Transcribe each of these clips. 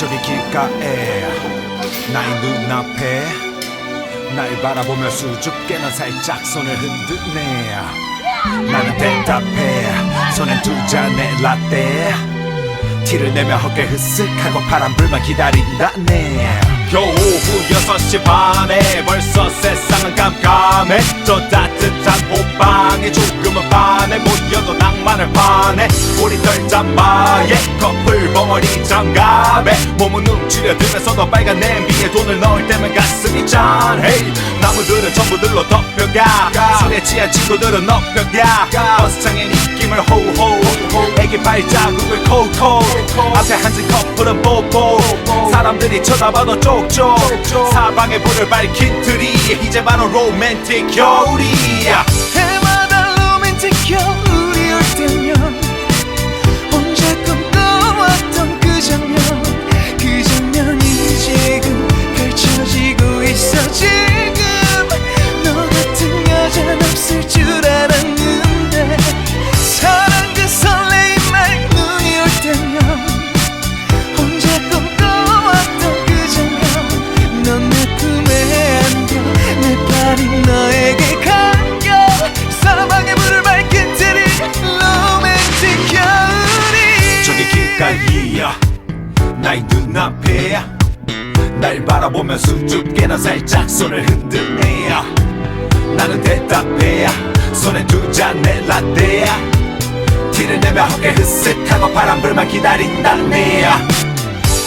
저기 길가에 나의 눈앞에 날 바라보며 수줍게는 살짝 손을 흔드네. 나는 대답해. 손에 두 잔의 라떼. 티를 내며 어깨 흐쓱하고 파란 불만 기다린다네. 겨우 오후 6시 반에 벌써 세상은 깜깜해. 저 따뜻한 호방에 조금은 반해 모여도 낭 파네. 우리들 잠바에 커플 벙어리 장갑에 몸은 움츠려들면서도 빨간 냄비에 돈을 넣을 때면 가슴이 짠해. 나무들은 전부 들로 덮여가. 술에 취한 친구들은 엎혀가 버스장의 입김을 호호 애기 발자국을 콜콜. 앞에 앉은 커플은 뽀뽀. 사람들이 쳐다봐도 쪽쪽. 사방에 불을 밝힌 트리. 이제 바로 로맨틱 겨울이야. 해마다 로맨틱 겨울 날 바라보며 수줍게나 살짝 손을 흔드네 나는 대답해 손에 두 잔의 라떼 티를 내며 어깨 흐쓱하고 바람 불만 기다린다네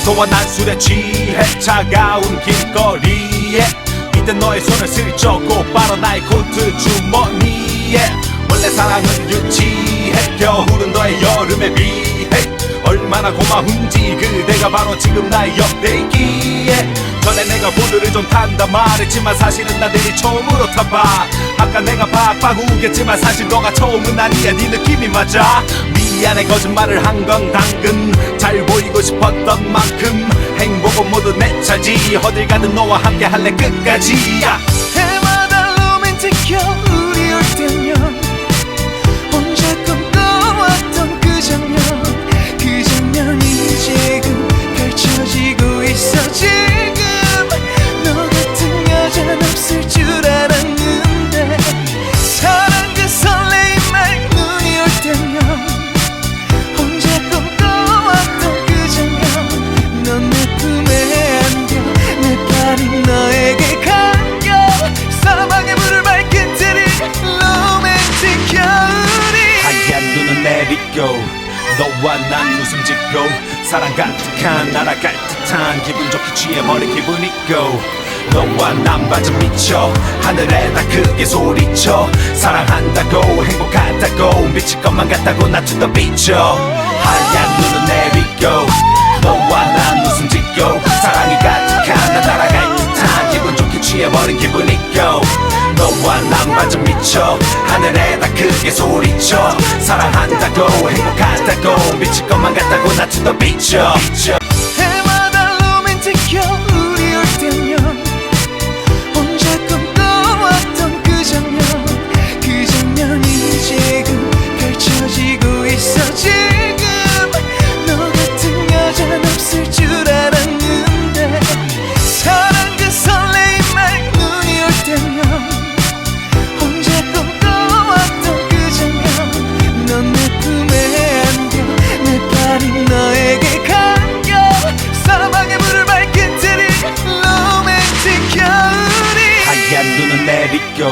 너와 난 술에 취해 차가운 길거리에 이때 너의 손을 슬쩍 곧바로 나의 코트 주머니에. 원래 사랑은 유치해 겨울은 너의 여름에 비해 얼마나 고마운지 그대가 바로 지금 나의 옆에기에. 전에 내가 보드를 좀 탄다 말했지만 사실은 나 내일 처음으로 타봐. 아까 내가 박박 우겼지만 사실 너가 처음은 아니야. 네 느낌이 맞아. 미안해 거짓말을 한 건 당근. 잘 보이고 싶었던 만큼 행복은 모두 내 차지. 어딜 가든 너와 함께 할래 끝까지. 야. 해마다 로맨틱 겨 내리고 너와 난 웃음 짓고 사랑 가득한 나라 갈 듯한 기분 좋게 취해버린 기분이 고. 너와 난 완전 미쳐 하늘에 다 크게 소리쳐 사랑한다고 행복하다고 미칠 것만 같다고 나투더 비쳐. 하얀 눈은 내리고 너와 난 웃음 짓고 사랑이 가득한 나 날아갈 듯한 기분 좋게 취해버린 기분이 고. 너와 난 완전 미쳐 하늘에다 크게 소리쳐. 사랑한다고 행복하다고 미칠 것만 같다고 나 투더 비쳐. 해마 하얀 눈은 내리고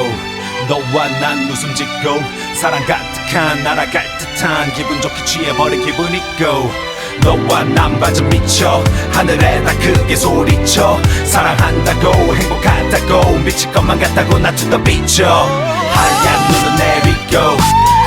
너와 난 웃음 짓고 사랑 가득한 날아갈 듯한 기분 좋게 취해버린 기분이고 너와 난 완전 미쳐 하늘에 다 크게 소리쳐 사랑한다고 행복하다고 미칠 것만 같다고 나 투더 비쳐. 하얀 눈은 내리고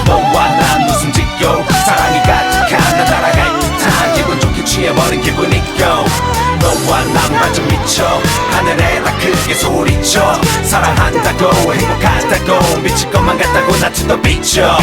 너와 난 웃음 짓고 사랑이 가득한 나 날아갈 듯한 기분 좋게 취해버린 기분이고 너와 난 완전 미쳐. 하늘에다 크게 소리쳐. 사랑한다고 행복하다고 미칠 것만 같다고 나 투더 비쳐